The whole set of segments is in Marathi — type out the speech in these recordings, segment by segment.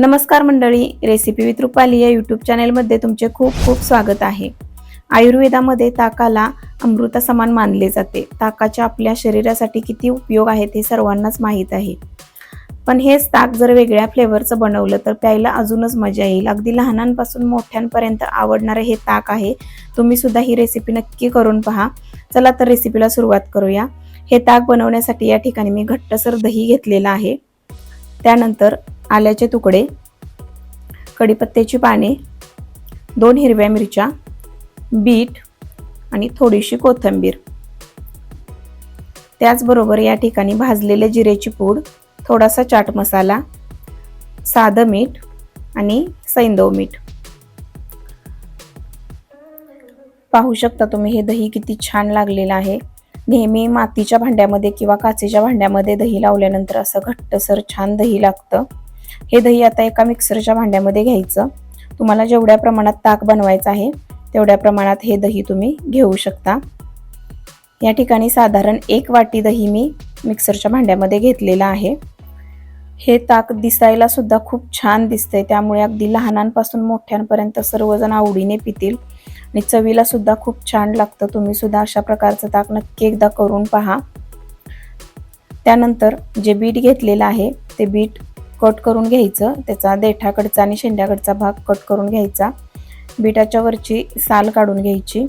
नमस्कार मंडळी रेसिपी विथ रुपाली या यूट्यूब चॅनेलमध्ये तुमचे खूप खूप स्वागत आहे. आयुर्वेदामध्ये ताकाला अमृता समान मानले जाते. ताकाच्या आपल्या शरीरासाठी किती उपयोग आहेत हे सर्वांनाच माहीत आहे. पण हेच ताक जर वेगळ्या फ्लेवरचं बनवलं तर प्यायला अजूनच मजा येईल. अगदी लहानांपासून मोठ्यांपर्यंत आवडणारे हे ताक आहे. तुम्ही सुद्धा ही रेसिपी नक्की करून पहा. चला तर रेसिपीला सुरुवात करूया. हे ताक बनवण्यासाठी या ठिकाणी मी घट्टसर दही घेतलेलं आहे. त्यानंतर आल्याचे तुकडे कढीपत्त्याची पाने दोन हिरव्या मिरच्या बीट आणि थोडीशी कोथिंबीर. त्याचबरोबर या ठिकाणी भाजलेले जिरेची पूड थोडासा चाट मसाला साधं मीठ आणि सैंदव मीठ. पाहू शकता तुम्ही हे दही किती छान लागलेलं आहे. नेहमी मातीच्या भांड्यामध्ये किंवा काचेच्या भांड्यामध्ये दही लावल्यानंतर असं घट्टसर छान दही लागतं. हे दही आता एका मिक्सरच्या भांड्यामध्ये घ्यायचं. तुम्हाला जेवढ्या प्रमाणात ताक बनवायचं आहे तेवढ्या प्रमाणात हे दही तुम्ही घेऊ शकता. या ठिकाणी साधारण एक वाटी दही मी मिक्सरच्या भांड्यामध्ये घेतलेलं आहे. हे ताक दिसायला सुद्धा खूप छान दिसतंय. त्यामुळे अगदी लहानांपासून मोठ्यांपर्यंत सर्वजण आवडीने पितील. आणि चवीला सुद्धा खूप छान लागतं. तुम्ही सुद्धा अशा प्रकारचं ताक नक्की एकदा करून पहा. त्यानंतर जे बीट घेतलेलं आहे ते बीट कट करून घ्यायचं. त्याचा देठाकडचा आणि शेंड्याकडचा भाग कट करून घ्यायचा. बीटाच्या वरची साल काढून घ्यायची.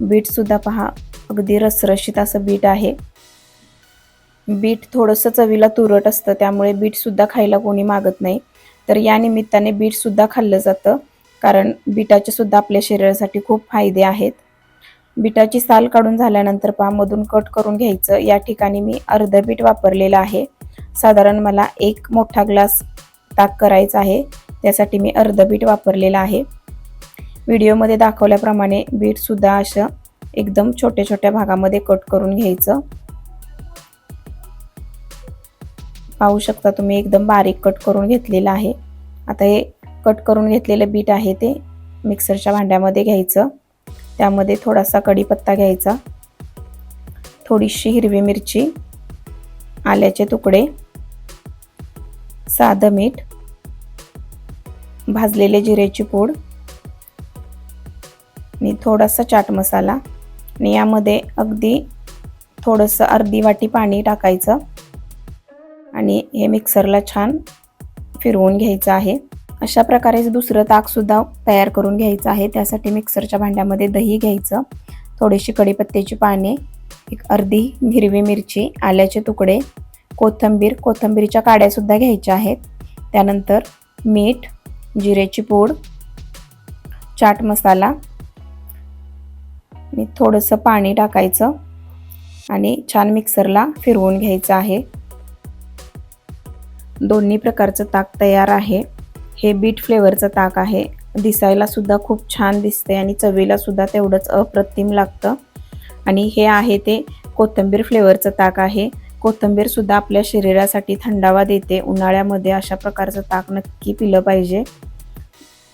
बीटसुद्धा पहा अगदी रसरशीत असं बीट आहे. बीट थोडंसं चवीला तुरट असतं त्यामुळे बीटसुद्धा खायला कोणी मागत नाही. तर या निमित्ताने बीटसुद्धा खाल्लं जातं कारण बीटाचे सुद्धा आपल्या शरीरासाठी खूप फायदे आहेत. बीटाची साल काढून झाल्यानंतर पहा मधून कट करून घ्यायचं. या ठिकाणी मी अर्धं बीट वापरलेलं आहे. साधारण मला एक मोठा ग्लास ताक करायचा आहे. त्यासाठी मी अर्ध बीट वापरलेलं आहे. व्हिडिओमध्ये दाखवल्याप्रमाणे बीटसुद्धा असं एकदम छोट्या छोट्या भागामध्ये कट करून घ्यायचं. पाहू शकता तुम्ही एकदम बारीक कट करून घेतलेलं आहे. आता हे कट करून घेतलेलं बीट आहे ते मिक्सरच्या भांड्यामध्ये घ्यायचं. त्यामध्ये थोडासा कढीपत्ता घ्यायचा. थोडीशी हिरवी मिरची आल्याचे तुकडे साधं मीठ भाजलेले जिरेची पूड आणि थोडासा चाट मसाला. आणि यामध्ये अगदी थोडंसं अर्धी वाटी पाणी टाकायचं. आणि हे मिक्सरला छान फिरवून घ्यायचं आहे. अशा प्रकारे दुसरं ताकसुद्धा तयार करून घ्यायचं आहे. त्यासाठी मिक्सरच्या भांड्यामध्ये दही घ्यायचं. थोडीशी कढीपत्त्याची पाने एक अर्धी हिरवी मिरची आल्याचे तुकडे कोथंबीर कोथंबीरीच्या काड्यासुद्धा घ्यायच्या आहेत. त्यानंतर मीठ जिरेची पूड चाट मसाला आणि थोडंसं पाणी टाकायचं आणि छान मिक्सरला फिरवून घ्यायचं आहे. दोन्ही प्रकारचं ताक तयार आहे. हे बीट फ्लेवरचं ताक आहे. दिसायला सुद्धा खूप छान दिसते आणि चवीला सुद्धा तेवढंच अप्रतिम लागतं. आणि हे आहे ते कोथिंबीर फ्लेवरचं ताक आहे. कोथिंबीर सुद्धा आपल्या शरीरासाठी थंडावा देते. उन्हाळ्यामध्ये अशा प्रकारचं ताक नक्की पिलं पाहिजे.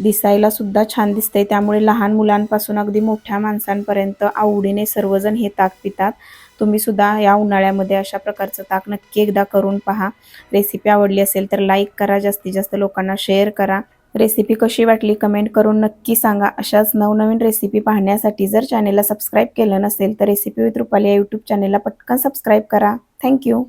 दिसायला सुद्धा छान दिसते त्यामुळे लहान मुलांपासून अगदी मोठ्या माणसांपर्यंत आवडीने सर्वजण हे ताक पितात. तुम्ही सुद्धा या उन्हाळ्यामध्ये अशा प्रकारचं ताक नक्की एकदा करून पहा. रेसिपी आवडली असेल तर लाईक करा. जास्तीत जास्त लोकांना शेअर करा. रेसिपी कशी वाटली कमेंट करून नक्की सांगा. अशाच नवनवीन रेसिपी पाहण्यासाठी जर चॅनेलला सबस्क्राईब केलं नसेल तर रेसिपी विथ रुपाली या यूट्यूब चॅनेलला पटकन सबस्क्राईब करा. थँक्यू.